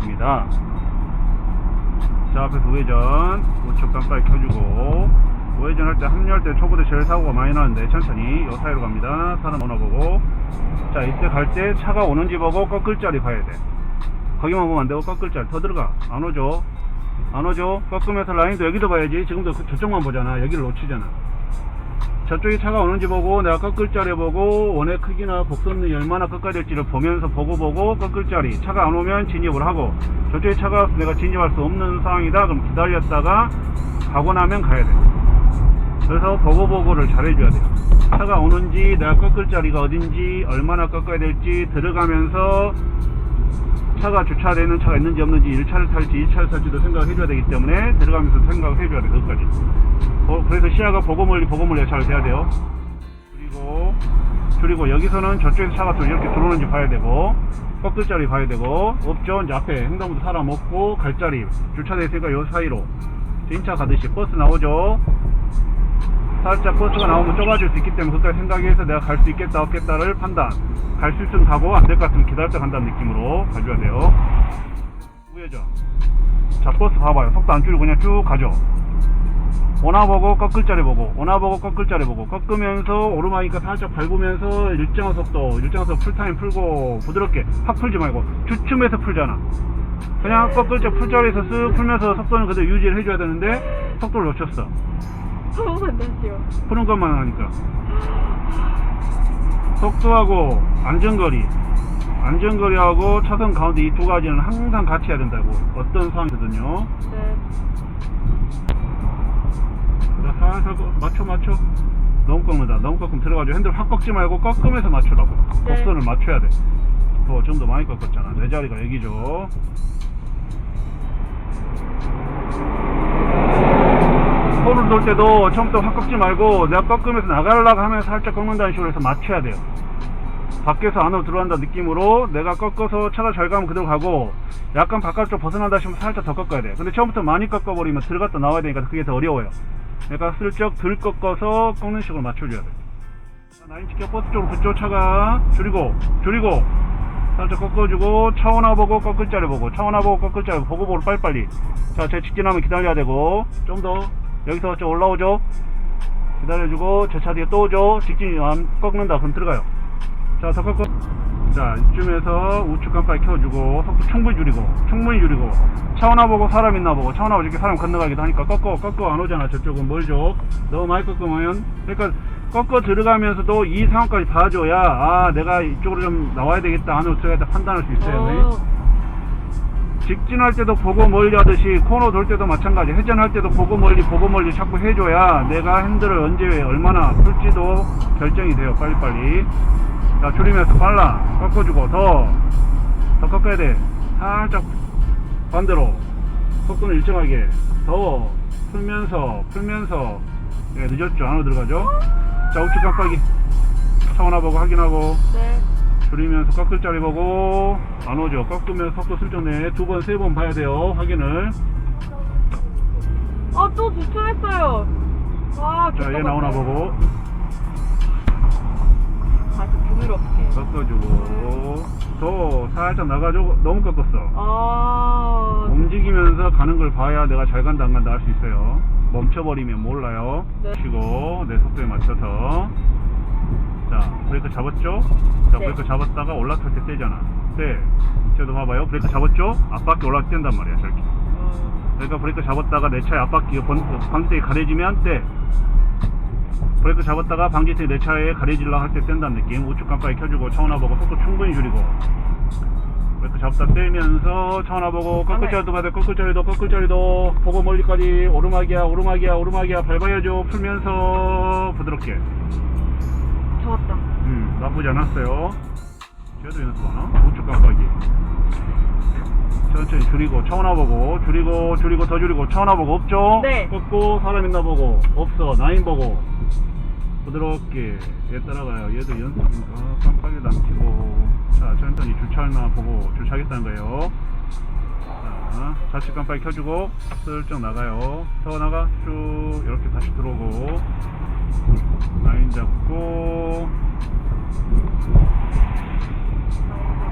해보겠습니다. 자, 앞에서 우회전, 우측 깜빡이 켜주고, 우회전 할 때 합류할 때 초보대 제일 사고가 많이 나는데 천천히 요 사이로 갑니다. 사람 오나 보고. 자, 이때 갈 때 차가 오는지 보고 꺾을 자리 봐야 돼. 거기만 보면 안 되고 꺾을 자리 더 들어가. 안 오죠? 안 오죠? 꺾으면서 라인도 여기도 봐야지. 지금도 그- 저쪽만 보잖아. 여기를 놓치잖아. 저쪽에 차가 오는지 보고 내가 꺾을 자리 보고 원의 크기나 곡선이 얼마나 꺾어야 될지를 보면서 보고 보고 꺾을 자리. 차가 안 오면 진입을 하고 저쪽에 차가 내가 진입할 수 없는 상황이다. 그럼 기다렸다가 가고 나면 가야 돼. 그래서 보고 보고를 잘 해줘야 돼요. 차가 오는지 내가 꺾을 자리가 어딘지 얼마나 꺾어야 될지 들어가면서 차가 주차되는 차가 있는지 없는지 1차를 탈지 2차를 탈지도 생각을 해줘야 되기 때문에 들어가면서 생각을 해줘야 돼 그것까지 어, 그래서 시야가 보고 멀리 보고 멀리 잘 돼야 돼요. 그리고 그리고 여기서는 저쪽에서 차가 또 이렇게 들어오는지 봐야 되고 꺾을 자리 봐야 되고 없죠? 이제 앞에 횡단보도 사람 없고 갈 자리 주차돼 있으니까 요 사이로 인차 가듯이 버스 나오죠? 살짝 버스가 나오면 좁아질 수 있기 때문에 그까지 생각해서 내가 갈 수 있겠다 없겠다를 판단. 갈 수 있으면 가고 안 될 것 같으면 기다렸다 간다는 느낌으로 가줘야 돼요. 우회전. 자 버스 봐봐요. 속도 안 줄이고 그냥 쭉 가죠 오나 보고 꺾을 자리 보고 오나 보고 꺾을 자리 보고 꺾으면서 오르막이니까 살짝 밟으면서 일정한 속도 일정한 속도 풀타임 풀고 부드럽게 확 풀지 말고 주춤해서 풀잖아. 그냥 꺾을 때 풀자리에서 쓱 풀면서 속도는 그대로 유지를 해줘야 되는데 속도를 놓쳤어. 푸는 것만 하니까. 속도하고 안전거리 안전거리하고 차선 가운데 이 두 가지는 항상 같이 해야 된다고. 어떤 상황이거든요. 네. 자, 살살 꺾- 맞춰 맞춰. 너무 꺾는다. 너무 꺾으면 들어가죠 핸들 확 꺾지 말고 꺾으면서 맞추라고. 네. 곡선을 맞춰야 돼더 좀 더 많이 꺾었잖아. 내 자리가 여기죠. 코를 돌 때도 처음부터 확 꺾지 말고 내가 꺾으면서 나가려고 하면 살짝 꺾는다는 식으로 해서 맞춰야 돼요. 밖에서 안으로 들어간다 느낌으로 내가 꺾어서 차가 잘 가면 그대로 가고 약간 바깥쪽 벗어난다 싶으면 살짝 더 꺾어야 돼. 근데 처음부터 많이 꺾어버리면 들어갔다 나와야 되니까 그게 더 어려워요 내가 슬쩍 덜 꺾어서 꺾는 식으로 맞춰줘야 돼. 자, 나인 치켜 버스 쪽으로 그쪽 차가 줄이고 줄이고 살짝 꺾어주고 차원화 보고 꺾을 자리 보고 차원화 보고 꺾을 자리 보고 보고 빨리빨리. 자제 직진하면 기다려야 되고 좀 더 여기서 좀 올라오죠? 기다려주고 제 차 뒤에 또 오죠? 직진이 안 꺾는다. 그럼 들어가요. 자, 더 꺾어. 자, 이쯤에서 우측 깜빡이 켜주고, 속도 충분히 줄이고, 충분히 줄이고, 차 오나 보고 사람 있나 보고, 차 오나 보고 이렇게 사람 건너가기도 하니까 꺾어, 꺾어 안 오잖아. 저쪽은 멀죠. 너무 많이 꺾으면. 그러니까, 꺾어 들어가면서도 이 상황까지 봐줘야, 아, 내가 이쪽으로 좀 나와야 되겠다, 안으로 들어가야 겠다 판단할 수 있어요. 네. 어, 직진할 때도 보고 멀리 하듯이 코너 돌 때도 마찬가지 회전할 때도 보고 멀리 보고 멀리 자꾸 해줘야 내가 핸들을 언제 얼마나 풀지도 결정이 돼요 빨리빨리. 자 줄이면서 빨라. 꺾어주고 더더 꺾어야 돼. 살짝 반대로 속도는 일정하게 더 풀면서 풀면서. 예, 늦었죠? 안으로 들어가죠? 자 우측 깜빡이. 차원화 보고 확인하고. 네. 줄이면서 꺾을 자리 보고 안 오죠. 꺾으면서 속도 슬쩍 내두 번 세 번 봐야 돼요. 확인을. 아, 또 주차했어요. 아, 자 얘 나오나 보고. 다시 부드럽게. 꺾어주고. 더 살짝 나가죠 너무 꺾었어. 아, 움직이면서 가는 걸 봐야 내가 잘 간다 안 간다 할 수 있어요. 멈춰버리면 몰라요. 네. 쉬고 내 속도에 맞춰서 자 브레이크 잡았죠? 자 네. 브레이크 잡았다가 올라탈 때 떼잖아. 떼 쟤도 봐봐요. 브레이크 잡았죠? 앞바퀴 올라 뗀단 말이야 저렇게. 음, 그러니까 브레이크 잡았다가 내 차의 앞바퀴 번- 방지턱이 가려지면 떼. 브레이크 잡았다가 방지턱이 내 차에 가려지려고 할때 뗀다는 느낌. 우측 깜빡이 켜주고 차원화 보고 속도 충분히 줄이고. 브레이크 잡다 떼면서 차원화 보고 꺾을 자리도 봐야 돼. 꺾을 자리도 꺾을 자리도. 보고 멀리까지 오르막이야 오르막이야 오르막이야. 밟아야죠. 풀면서 부드럽게 좋았다. 음 나쁘지 않았어요. 쟤도 연습하나? 우측 깜빡이. 천천히 줄이고 차원화 보고 줄이고 줄이고 더 줄이고 차원화 보고 없죠? 네. 꺾고 사람 있나 보고 없어. 나인 보고. 부드럽게 얘 따라가요. 얘도 연습이니까 깜빡이도 안 켜고. 자 천천히 주차나 보고 주차하겠다는 거예요. 자 좌측 깜빡이 켜주고 슬쩍 나가요. 더 나가. 쭉. 이렇게 다시 들어오고 라인 잡고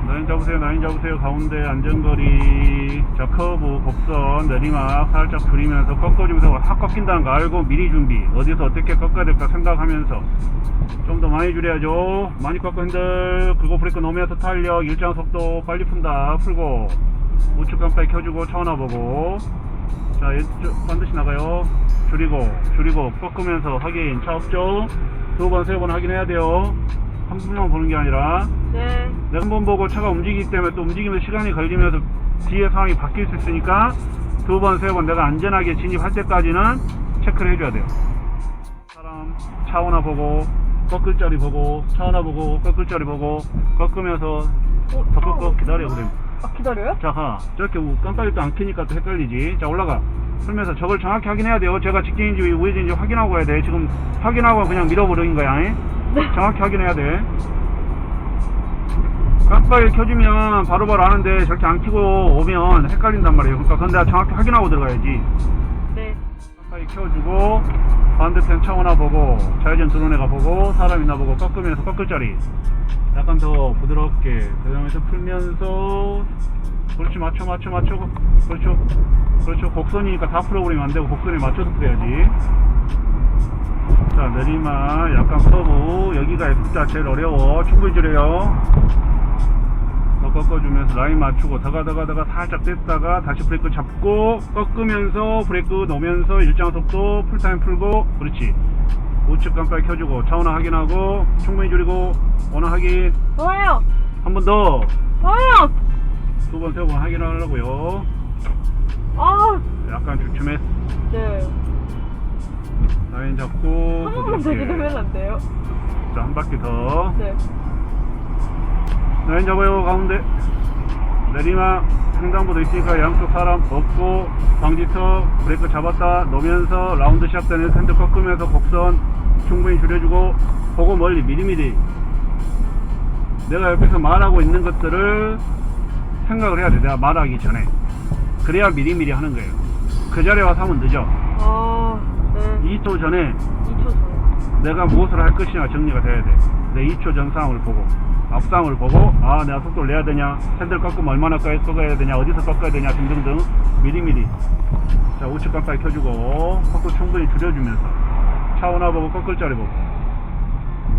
라인 잡으세요, 라인 잡으세요. 가운데 안전거리. 자, 커브, 곡선, 내리막 살짝 줄이면서 꺾어주면서 확 꺾인다는 거 알고 미리 준비. 어디서 어떻게 꺾어야 될까 생각하면서 좀 더 많이 줄여야죠. 많이 꺾어 핸들, 그리고 브레이크 놓으면서 탄력, 일정 속도 빨리 푼다. 풀고. 우측 깜빡이 켜주고 차원화 보고. 자, 반드시 나가요. 줄이고, 줄이고, 꺾으면서 확인. 차 없죠? 두 번, 세 번 확인해야 돼요. 한 번만 보는 게 아니라. 네. 한 번 보고 차가 움직이기 때문에 또 움직이면서 시간이 걸리면서 뒤에 상황이 바뀔 수 있으니까 두 번, 세 번 내가 안전하게 진입할 때까지는 체크를 해줘야 돼요. 사람 차 오나 보고 꺾을 자리 보고 차 오나 보고 꺾을 자리 보고 꺾으면서 어, 더 꺾어 기다려 그래. 아, 기다려요? 자 가. 저렇게 우- 깜빡이도 안 켜니까 또 헷갈리지. 자 올라가. 그러면서 저걸 정확히 확인해야 돼요. 제가 직진인지 우회전인지 확인하고 가야 돼. 지금 확인하고 그냥 밀어버린 거야. 잉? 네. 정확히 확인해야 돼. 깜빡이 켜주면 바로바로 아는데 저렇게 안 켜고 오면 헷갈린단 말이에요. 그러니까 내가 정확히 확인하고 들어가야지. 네. 깜빡이 켜주고 반대편 차 오나 보고 좌회전 애가 보고 사람 있나 보고 꺾으면서 꺾을 자리. 약간 더 부드럽게 그 다음에서 풀면서 그렇지 맞춰 맞춰 맞춰 그렇죠. 그렇죠. 곡선이니까 다 풀어버리면 안 되고 곡선에 맞춰서 풀어야지. 자 내리막 약간 커브. 여기가 X자 제일 어려워. 충분히 줄여요. 더 꺾어주면서 라인 맞추고 다가 다가 다가 살짝 뗐다가 다시 브레이크 잡고 꺾으면서 브레이크 놓으면서 일정 속도 풀타임 풀고 그렇지 우측 깜빡이 켜주고 차원화 확인하고 충분히 줄이고 원화 확인 좋아요. 한 번 더 좋아요. 두 번 세 번 확인하려고요 아, 약간 주춤했어 네. 라인 잡고 한 번만 더 기다리면 안 돼요? 자 한 바퀴 더 네. 라인 잡아요 가운데 내리막 횡단보도 있으니까 양쪽 사람 없고 방지턱 브레이크 잡았다 놓으면서 라운드 시작되는 핸들 꺾으면서 곡선 충분히 줄여주고 보고 멀리 미리미리 내가 옆에서 말하고 있는 것들을 생각을 해야 돼 내가 말하기 전에 그래야 미리미리 하는 거예요 그 자리에 와서 하면 늦어 아, 네. 2초 전에 2초 전. 내가 무엇을 할 것이냐 정리가 돼야 돼. 내 2초 전 상황을 보고 앞상을 보고 아 내가 속도를 내야 되냐 핸들 꺾으면 얼마나 꺾- 꺾어야 되냐 어디서 꺾어야 되냐 등등등 미리미리. 자 우측 깜빡이 켜주고 속도 충분히 줄여주면서. 차 오나 보고 꺾을 자리 보고.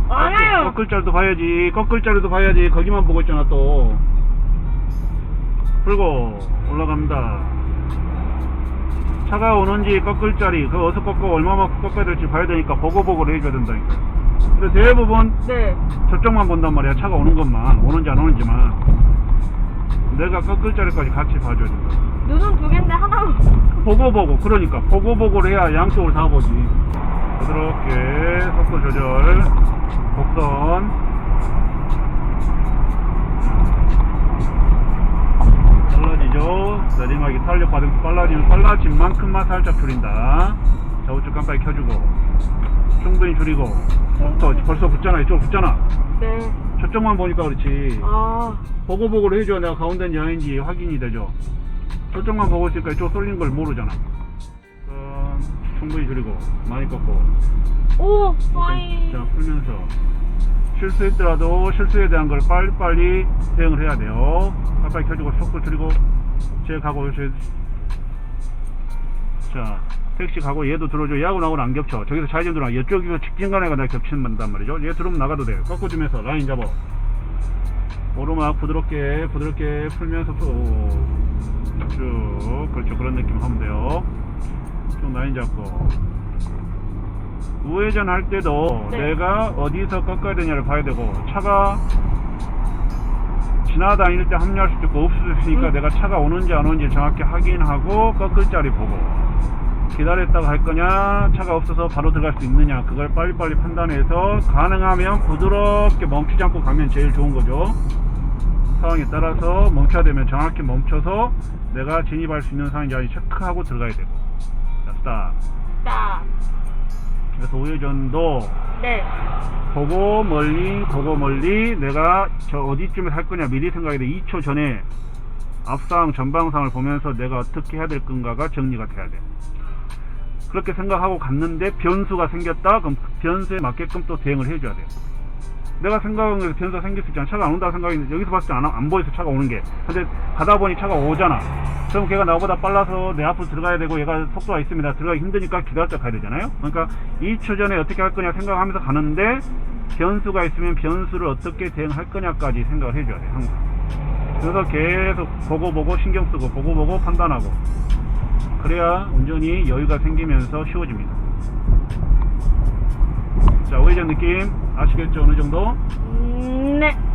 알아요. 꺾을 자리도 봐야지 꺾을 자리도 봐야지. 거기만 보고 있잖아 또. 풀고 올라갑니다. 차가 오는지 꺾을 자리 그 어디서 꺾고 얼마만큼 꺾어야 될지 봐야 되니까 보고 보고를 해줘야 된다니까 근데 대부분 네. 저쪽만 본단 말이야. 차가 오는 것만. 오는지 안 오는지만. 내가 꺾을 자리까지 같이 봐줘야 된다. 눈은 두 개인데 하나만. 보고 보고. 그러니까 보고 보고를 해야 양쪽을 다 보지. 부드럽게 속도 조절. 곡선. 빨라지죠? 내리막이 탄력 받으면서 빨라지면 빨라진 만큼만 살짝 줄인다. 자 우측 깜빡이 켜주고 충분히 줄이고 속도 벌써 붙잖아. 이쪽 붙잖아. 네. 저쪽만 보니까 그렇지. 아, 보고 보고를 해줘야 내가 가운데인지 아닌지 확인이 되죠. 저쪽만 보고 있으니까 이쪽 쏠린 걸 모르잖아. 어, 충분히 줄이고 많이 꺾고. 오, 파이. 자 풀면서. 실수했더라도 실수에 대한 걸 빨리빨리 대응을 해야 돼요. 빨리 켜주고 속도 줄이고 제 가고 제... 자 택시 가고 얘도 들어줘 얘하고 나하고는 안 겹쳐. 저기서 좌회전 들어와. 이쪽이서 직진간에가 내가 겹친단 말이죠. 얘 들어오면 나가도 돼요. 꺾어주면서 라인 잡아. 오르막 부드럽게 부드럽게 풀면서 쭉 그렇죠. 그런 느낌 하면 돼요. 쭉 라인 잡고. 우회전 할 때도 네. 내가 어디서 꺾어야 되냐를 봐야 되고 차가 지나다닐 때 합류할 수도 있고 없을 수도 있으니까 음. 내가 차가 오는지 안 오는지 정확히 확인하고 꺾을 자리 보고 기다렸다가 할 거냐 차가 없어서 바로 들어갈 수 있느냐 그걸 빨리빨리 판단해서 가능하면 부드럽게 멈추지 않고 가면 제일 좋은 거죠 상황에 따라서 멈춰야 되면 정확히 멈춰서 내가 진입할 수 있는 상황인지 체크하고 들어가야 되고 딱. 그래서 우회전도 네. 보고 멀리 보고 멀리 내가 저 어디쯤에 살 거냐 미리 생각해야 돼. 2초 전에 앞상 전방상을 보면서 내가 어떻게 해야 될 건가가 정리가 돼야 돼. 그렇게 생각하고 갔는데 변수가 생겼다? 그럼 그 변수에 맞게끔 또 대응을 해줘야 돼 내가 생각한 게 변수가 수 있잖아. 차가 안 온다고 생각했는데 여기서 봤을 때 안, 안 보여서 차가 오는 게. 근데 가다 보니 차가 오잖아. 그럼 걔가 나보다 빨라서 내 앞으로 들어가야 되고 얘가 속도가 있습니다. 들어가기 힘드니까 기다렸다 가야 되잖아요. 그러니까 2초 전에 어떻게 할 거냐 생각하면서 가는데 변수가 있으면 변수를 어떻게 대응할 거냐까지 생각을 해줘야 돼 항상. 그래서 계속 보고 보고 신경 쓰고 보고 보고 판단하고 그래야 운전이 여유가 생기면서 쉬워집니다. 자 우회전 느낌 아시겠죠 어느 정도? 음, 네.